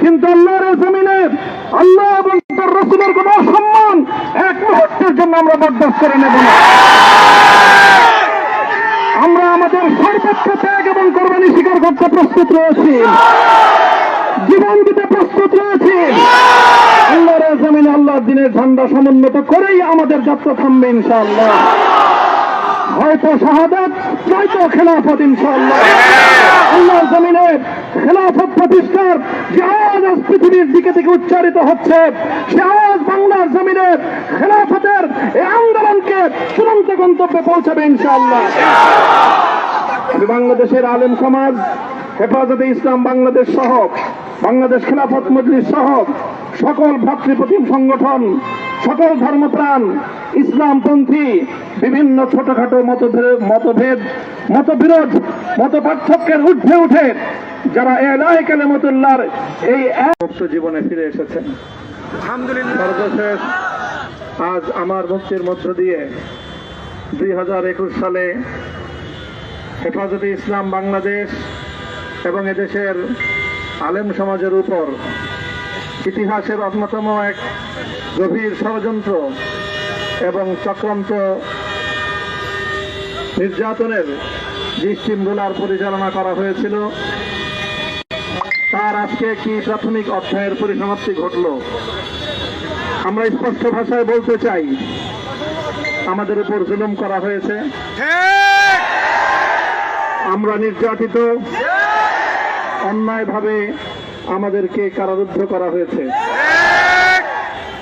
কিন্তু আল্লাহর জমিনে আল্লাহ এবং তার রসুলের কোন সম্মান এক মুহূর্তের জন্য আমরা বরদাস্ত করে নেব না। আমরা আমাদের সর্বোচ্চ ত্যাগ এবং কোরবানি স্বীকার করতে প্রস্তুত রয়েছি। জীবন দিতে প্রস্তুত রয়েছি। আল্লাহর জমিনে আল্লাহর দিনের ঝান্ডা সমুন্নত করেই আমাদের যাত্রা থামবে ইনশাআল্লাহ। হয়তো শাহাদাত খেলাফত ইনশাআল্লাহ। আল্লাহর জমিনে খেলাফত প্রতিষ্ঠার যে আওয়াজ আজ পৃথিবীর দিকে থেকে উচ্চারিত হচ্ছে, সে আওয়াজ বাংলার জমিনে খেলাফতের এই আন্দোলনকে চূড়ান্ত গন্তব্যে পৌঁছাবে ইনশাআল্লাহ। বাংলাদেশের আলেম সমাজ, হেফাজতে ইসলাম বাংলাদেশ সহ, বাংলাদেশ খেলাফত মজলিস সহ, সকল ভ্রাতৃপ্রতিম সংগঠন, সকল ধর্মপ্রাণ ইসলামপন্থী বিভিন্ন ছোটখাটো মতভেদ মতভেদ মতবিরোধ মত পার্থক্যের ঊর্ধ্বে উঠে যারা এলাহে কালেমতুল্লাহর এই এক জীবনে ফিরে এসেছেন। সর্বশেষ আজ আমার মুক্তির মধ্য দিয়ে দুই হাজার একুশ সালে হেফাজতে ইসলাম বাংলাদেশ এবং এদেশের আলেম সমাজের উপর ইতিহাসের অন্যতম এক গভীর ষড়যন্ত্র চক্রান্ত নির্যাতনের যে পরিচালনা করা হয়েছিল। তার আজকে কি প্রাথমিক অধ্যায়ের পরিসমাপ্তি ঘটল? আমরা স্পষ্ট ভাষায় বলতে চাই, আমাদের উপর জুলুম করা হয়েছে। আমরা নির্যাতিত। অন্যায়ভাবে আমাদেরকে কারারুদ্ধ করা হয়েছে।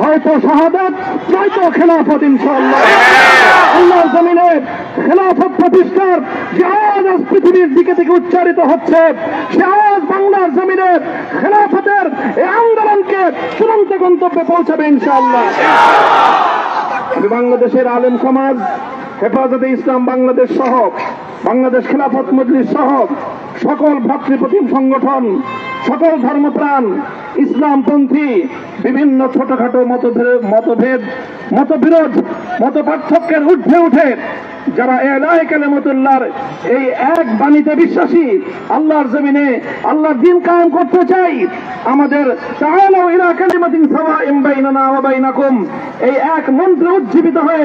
হয়তো শাহাদাত, নয়তো খেলাফত ইনশাআল্লাহ। আল্লাহর জমিনে খেলাফত প্রতিষ্ঠার যে আওয়াজ আজ পৃথিবীর দিকে থেকে উচ্চারিত হচ্ছে, সে আওয়াজ বাংলার জমিনে খেলাফতের এই আন্দোলনকে চূড়ান্ত গন্তব্যে পৌঁছাবে ইনশাআল্লাহ। আমি বাংলাদেশের আলেম সমাজ, হেফাজতে ইসলাম বাংলাদেশ সহ, বাংলাদেশ খেলাফত মজলিস সহ, সকল ভ্রাতৃপ্রতিম সংগঠন, সকল ধর্মপ্রাণ ইসলামপন্থী, বিভিন্ন ছোটখাটো মতভেদ মতভেদ, মতবিরোধ মত পার্থক্যের ঊর্ধ্বে উঠে যারা এলাহে কালেমতুল্লাহর এই এক বাণীতে বিশ্বাসী, আল্লাহর জমিনে আল্লাহর দিন কায়েম করতে চাই, আমাদের তাআলাউ ইলা কালিমাতিন সাওয়াইন বাইনানা ওয়া এই এক মন্ত্রে উজ্জীবিত হয়ে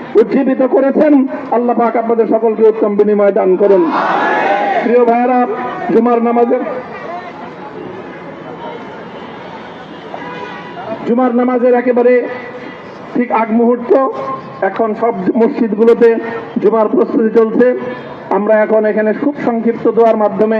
উজ্জীবিত করেছেন। আল্লাহ পাক আপনাদের সকলকে উত্তম বিনিময় দান করুন। প্রিয় ভাইয়েরা, জুমার নামাজের জুমার নামাজের একেবারে ঠিক আগ মুহূর্ত। এখন সব মসজিদগুলোতে জুমার প্রস্তুতি চলছে। আমরা এখন এখানে খুব সংক্ষিপ্ত দোয়ার মাধ্যমে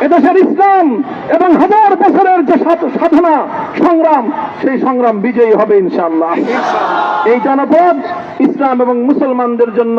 এদেশের ইসলাম এবং হাজার বছরের যে সাধ- সাধনা সংগ্রাম সেই সংগ্রাম বিজয়ী হবে ইনশাল্লাহ এই জনপদ ইসলাম এবং মুসলমানদের জন্য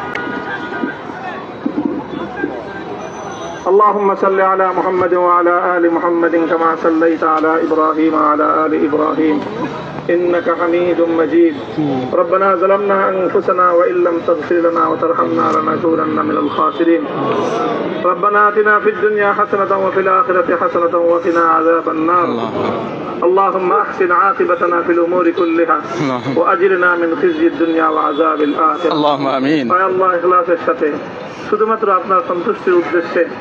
اللهم صل على محمد وعلى آل محمد كما صليت على إبراهيم وعلى آل إبراهيم إنك حميد مجيد ربنا ظلمنا أنفسنا وإن لم تغفر لنا وترحمنا لنكونن من الخاسرين ربنا آتنا في الدنيا حسنة وفي الآخرة حسنة وقنا عذاب النار اللهم أحسن عاقبتنا في الأمور كلها اللهم. وأجرنا من خزي الدنيا وعذاب الآخرة اللهم امين আয় আল্লাহ ইখলাসের সাথে শুধুমাত্র আপনার সন্তুষ্টির উদ্দেশ্যে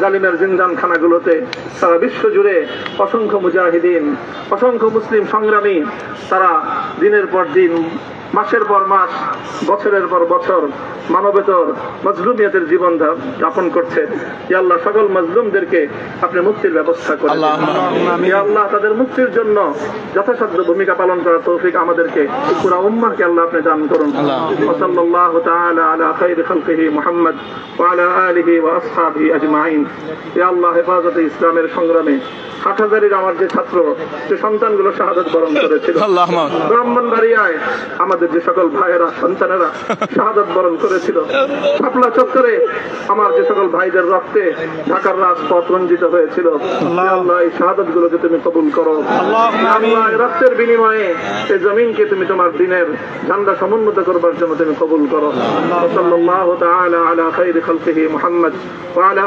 জালিমের জিন্দানখানাগুলোতে সারা বিশ্ব জুড়ে অসংখ্য মুজাহিদিন অসংখ্য মুসলিম সংগ্রামী তারা দিনের পর দিন মাসের পর মাস বছরের পর বছর মানবেতর মজলুমিয়াতের জীবন যাপন করছে। ইয়াল্লাহ সকল মজলুমদেরকে আপনি মুক্তির ব্যবস্থা করেন ইয়াল্লাহ তাদের মুক্তির জন্য যথাসাধ্য ভূমিকা পালন করার তৌফিক আমাদেরকে পুরা উম্মাহকে আল্লাহ আপনি দান করুন। ওসল্লাহ তাআলা আলা খাইর খালকিহি মুহাম্মদ ওয়া আলা আলিহি ওয়া আসহাবিহি আজমাইন। এ আল্লাহ হেফাজতে ইসলামের সংগ্রামে হাটহাজারির আমার যে ছাত্র যে সন্তানগুলো শাহাদত বরণ করেছিল ব্রাহ্মণবাড়িয়ায় আমাদের যে সকল ভাইয়েরা সন্তানেরা শাহাদত বরণ করেছিল শাপলা চত্বরে আমার যে সকল ভাইদের রক্তে ঢাকার রাজপথ রঞ্জিত হয়েছিল। এই শাহাদত গুলোকে তুমি কবুল করো। আল্লাহ রক্তের বিনিময়ে এই জমিনকে তুমি তোমার দিনের ঝান্ডা সমুন্নত করবার জন্য তুমি কবুল করো। আলা আলা খাইর খালকিহি মুহাম্মদ আলা